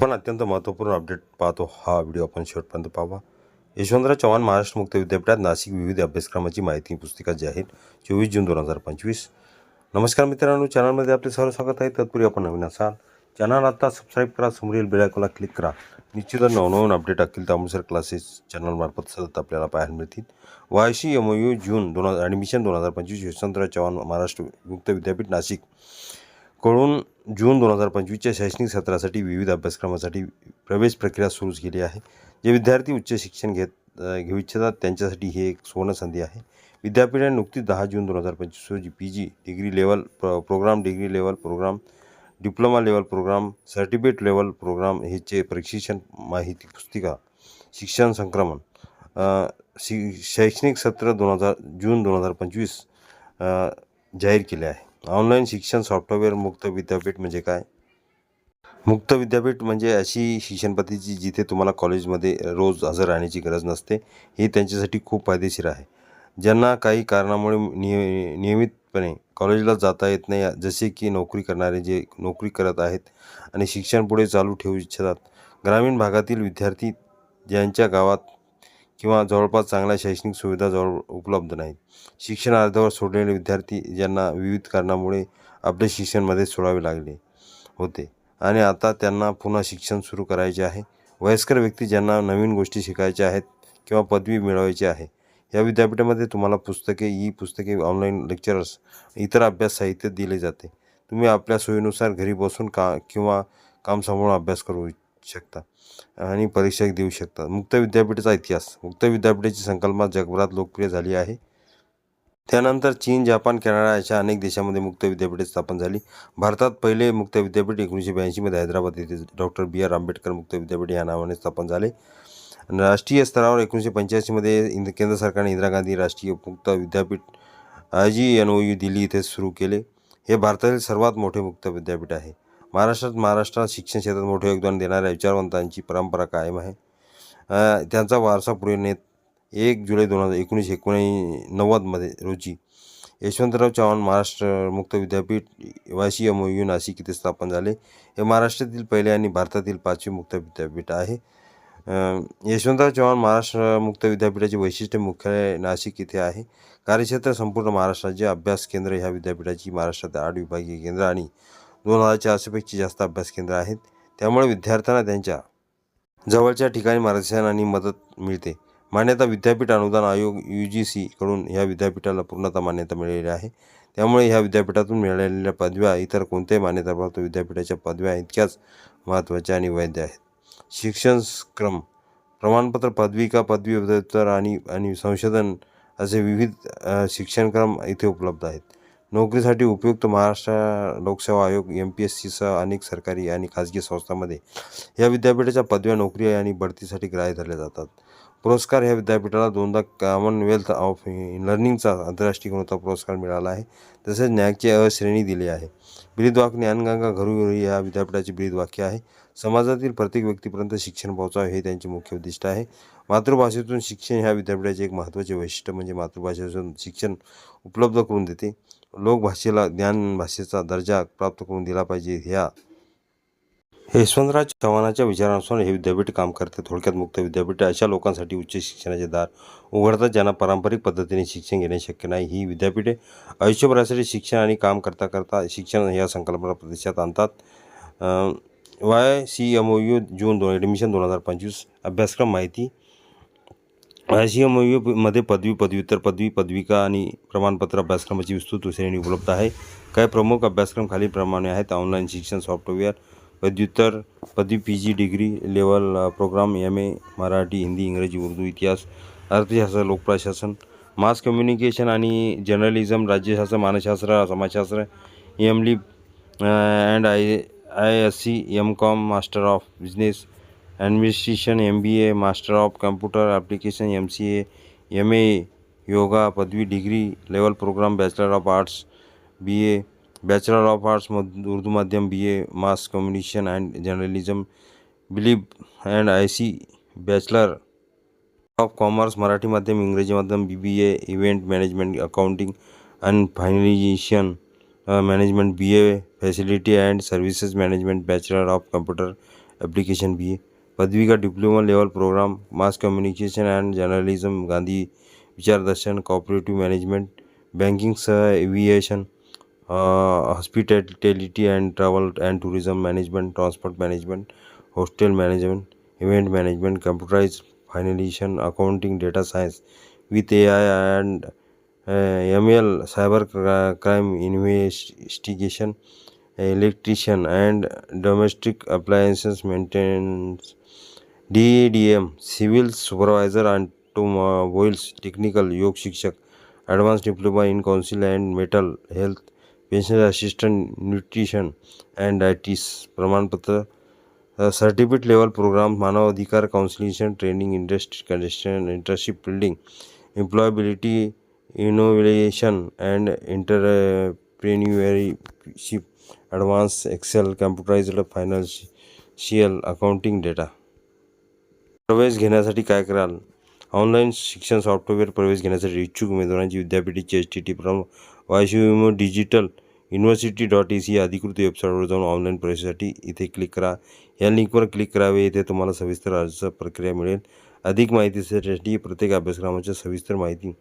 आपण अत्यंत महत्त्वपूर्ण अपडेट पाहतो. हा व्हिडिओ आपण शेवटपर्यंत पाहावा. यशवंतराव चव्हाण महाराष्ट्र मुक्त विद्यापीठात नाशिक विविध अभ्यासक्रमाची माहिती पुस्तिका जाहीर चोवीस जून दोन हजार पंचवीस. नमस्कार मित्रांनो चॅनलमध्ये आपले सर्व स्वागत आहे. तत्पूर्वी आपण नवीन असाल चॅनल आता सबस्क्राईब करा समोरील बेलायकोला क्लिक करा. निश्चितच नवनवीन अपडेट अखिल तामुसर क्लासेस चॅनलमार्फत सतत आपल्याला पाहायला मिळतील. वायशी एम यू जून दोन हजार ॲडमिशन दोन हजार पंचवीस यशवंतराव चव्हाण महाराष्ट्र मुक्त विद्यापीठ नाशिक. कडून जून दोन हजार पंचवीसच्या शैक्षणिक सत्रासाठी विविध अभ्यासक्रमासाठी प्रवेश प्रक्रिया सुरू केली आहे. जे विद्यार्थी उच्च शिक्षण घेत घेऊ इच्छितात त्यांच्यासाठी ही एक सुवर्ण संधी आहे. विद्यापीठाने नुकतीच दहा जून दोन हजार पंचवीस रोजी पी जी डिग्री लेवल प्र programme degree level programme diploma level programme certificate level programme हेचे प्रशिक्षण माहिती पुस्तिका शिक्षण संक्रमण शि शैक्षणिक सत्र दोन हजार जून दोन हजार पंचवीस जाहीर केले आहे. ऑनलाईन शिक्षण सॉफ्टवेअर मुक्त विद्यापीठ म्हणजे काय? मुक्त विद्यापीठ म्हणजे अशी शिक्षण पद्धती जिथे तुम्हाला कॉलेजमध्ये रोज हजर राहण्याची गरज नसते हे त्यांच्यासाठी खूप फायदेशीर आहे. ज्यांना काही कारणामुळे निय नियमितपणे कॉलेजला जाता येत नाही जसे की नोकरी करणारे जे नोकरी करत आहेत आणि शिक्षण पुढे चालू ठेवू इच्छितात. ग्रामीण भागातील विद्यार्थी ज्यांच्या गावात किंवा जवळपास चांगल्या शैक्षणिक सुविधा जवळ उपलब्ध नाहीत. शिक्षण अर्ध्यावर सोडलेले विद्यार्थी ज्यांना विविध कारणामुळे आपले शिक्षणमध्ये सोडावे लागले होते आणि आता त्यांना पुन्हा शिक्षण सुरू करायचे आहे. वयस्कर व्यक्ती ज्यांना नवीन गोष्टी शिकायच्या आहेत किंवा पदवी मिळवायची आहे या विद्यापीठामध्ये तुम्हाला पुस्तके ई पुस्तके ऑनलाईन लेक्चरर्स इतर अभ्यास साहित्य दिले जाते. तुम्ही आपल्या सोयीनुसार घरी बसून का किंवा काम सांभाळून अभ्यास करू शकता आणि परीक्षा देऊ शकता मुक्त विद्यापीठाचा इतिहास. मुक्त विद्यापीठाची संकल्पना जगभरात लोकप्रिय झाली आहे. त्यानंतर चीन जपान कॅनडा अशा अनेक देशांमध्ये मुक्त विद्यापीठे स्थापन झाली. भारतात पहिले मुक्त विद्यापीठ एकोणीसशे ब्याऐंशीमध्ये हैदराबाद येथे डॉक्टर बी. आर. आंबेडकर मुक्त विद्यापीठ या नावाने स्थापन झाले. आणि राष्ट्रीय स्तरावर एकोणीसशे पंच्याऐंशीमध्ये इंद केंद्र सरकारने इंदिरा गांधी राष्ट्रीय मुक्त विद्यापीठ I G N O U Delhi इथे सुरू केले. हे भारतातील सर्वात मोठे मुक्त विद्यापीठ आहे. महाराष्ट्रात महाराष्ट्रात शिक्षण क्षेत्रात मोठे योगदान देणाऱ्या विचारवंतांची परंपरा कायम आहे. त्यांचा वारसा पुढे नेत एक जुलै दोन हजार एकोणीस एकोणी नव्वदमध्ये रोजी यशवंतराव चव्हाण महाराष्ट्र मुक्त विद्यापीठ वाशी एम यू नाशिक इथे स्थापन झाले. हे महाराष्ट्रातील पहिले आणि भारतातील पाचवे मुक्त विद्यापीठ आहे. यशवंतराव चव्हाण महाराष्ट्र मुक्त विद्यापीठाचे वैशिष्ट्य मुख्यालय नाशिक इथे आहे. कार्यक्षेत्र संपूर्ण महाराष्ट्राचे अभ्यास केंद्र ह्या विद्यापीठाची महाराष्ट्रात आठ विभागीय केंद्र आणि दोन हजार चारशेपेक्षा जास्त अभ्यास केंद्र आहेत. त्यामुळे विद्यार्थ्यांना त्यांच्या जवळच्या ठिकाणी मार्गदर्शन आणि मदत मिळते. मान्यता विद्यापीठ अनुदान आयोग यू जी सीकडून ह्या विद्यापीठाला पूर्णतः मान्यता मिळालेली आहे. त्यामुळे ह्या विद्यापीठातून मिळालेल्या पदव्या इतर कोणत्याही मान्यताप्राप्त विद्यापीठाच्या पदव्या इतक्याच महत्त्वाच्या आणि वैध आहेत. शिक्षण क्रम प्रमाणपत्र पदविका पदव्युत्तर आणि आणि संशोधन असे विविध शिक्षणक्रम इथे उपलब्ध आहेत. नोकरीसाठी उपयुक्त महाराष्ट्र लोकसेवा आयोग एम पी एस सीसह अनेक सरकारी आणि खाजगी संस्थांमध्ये या विद्यापीठाच्या पदव्या नोकरी आणि बढतीसाठी ग्राह्य धरल्या जातात. पुरस्कार ह्या विद्यापीठाला दोनदा कॉमनवेल्थ ऑफ लर्निंगचा आंतरराष्ट्रीय गुणवत्ता पुरस्कार मिळाला आहे. तसेच न्याकची अश्रेणी श्रेणी दिली आहे. ब्रीदवाक्य ज्ञानगंगा घरोघरी या विद्यापीठाचे ब्रिदवाक्य आहे. समाजातील प्रत्येक व्यक्तीपर्यंत शिक्षण पोहोचावे हे त्यांचे मुख्य उद्दिष्ट आहे. मातृभाषेतून शिक्षण ह्या विद्यापीठाचे एक महत्त्वाचे वैशिष्ट्य म्हणजे मातृभाषेतून शिक्षण उपलब्ध करून देते. लोकभाषेला ज्ञान भाषेचा दर्जा प्राप्त करून दिला पाहिजे. ह्या यशवंतराव चव्हाणाच्या विचारानुसार हे विद्यापीठ काम करते. थोडक्यात मुक्त विद्यापीठ अशा लोकांसाठी उच्च शिक्षणाचे दार उघडतात ज्यांना पारंपरिक पद्धतीने शिक्षण घेणे शक्य नाही. ही विद्यापीठे आयुष्यभरासाठी शिक्षण आणि काम करता करता शिक्षण या संकल्पना प्रदेशात आणतात. Y C M O U जून दोन ॲडमिशन दोन हजार पंचवीस अभ्यासक्रम माहिती आय सी एम पदवी पदव्युत्तर पदवी पदविका आणि प्रमाणपत्र अभ्यासक्रमाची विस्तृत श्रेणी उपलब्ध आहे. काही प्रमुख अभ्यासक्रम खालीलप्रमाणे आहेत. ऑनलाईन शिक्षण सॉफ्टवेअर पदव्युत्तर पदवी P G degree level programme M A Marathi Hindi इंग्रजी उर्दू इतिहास अर्थशास्त्र लोकप्रशासन मास कम्युनिकेशन आणि जर्नलिझम राज्यशास्त्र मानसशास्त्र समाजशास्त्र M Lib and I I S C M com master of business administration M B A master of computer application M C A M A yoga पदवी degree level programme bachelor of arts B A bachelor of arts मध उर्दू माध्यम B A mass communication and journalism B Lib and I C bachelor of commerce Marathi माध्यम इंग्रजी माध्यम B B A event management accounting and finalisation management B A facility and services management bachelor of computer application B A पदवी का diploma level programme mass communication and journalism Gandhi विचारदर्शन cooperative management बँकिंगसह aviation hospitality and travel and tourism management transport management hostel management event management computerise finalisation accounting data science with A I and M L cyber crime investigation electrician and domestic appliances maintenance D D M civil supervisor automobiles technical योग शिक्षक advance diploma in council and mental health pensioner assistant nutrition and dietetics प्रमाणपत्र certificate level programme मानव अधिकार conciliation training industry condition internship building employability innovation and entrepreneurship advance Excel computerised financial accounting data. प्रवेश घेण्यासाठी काय कराल? Online शिक्षण software प्रवेश घेण्यासाठी इच्छुक उमेदवारांची विद्यापीठाची एच टी टी प्रम वायशिवमो digital university dot A C या अधिकृत वेबसाईटवर जाऊन ऑनलाईन प्रवेशासाठी इथे क्लिक करा. या लिंकवर क्लिक करावे. येथे तुम्हाला सविस्तर अर्ज प्रक्रिया मिळेल. अधिक माहितीसाठी प्रत्येक अभ्यासक्रमाच्या सविस्तर माहिती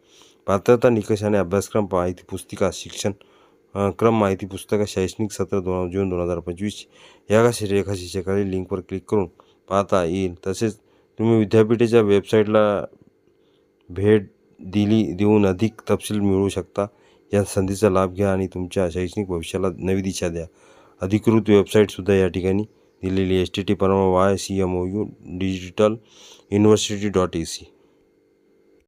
पात्रता निकष आणि अभ्यासक्रम माहिती पुस्तिका शिक्षण क्रम माहिती पुस्तका शैक्षणिक सत्र दोन जून दोन हजार पंचवीस या का रेखा शिक्षकाली लिंकवर क्लिक करून पाहता येईल. तसेच तुम्ही विद्यापीठाच्या वेबसाईटला भेट दिली देऊन अधिक तपशील मिळवू शकता. या संधीचा लाभ घ्या आणि तुमच्या शैक्षणिक भविष्याला नवी दिशा द्या. अधिकृत वेबसाईटसुद्धा या ठिकाणी दिलेली S T T Parma Y C M O U digital university dot A C.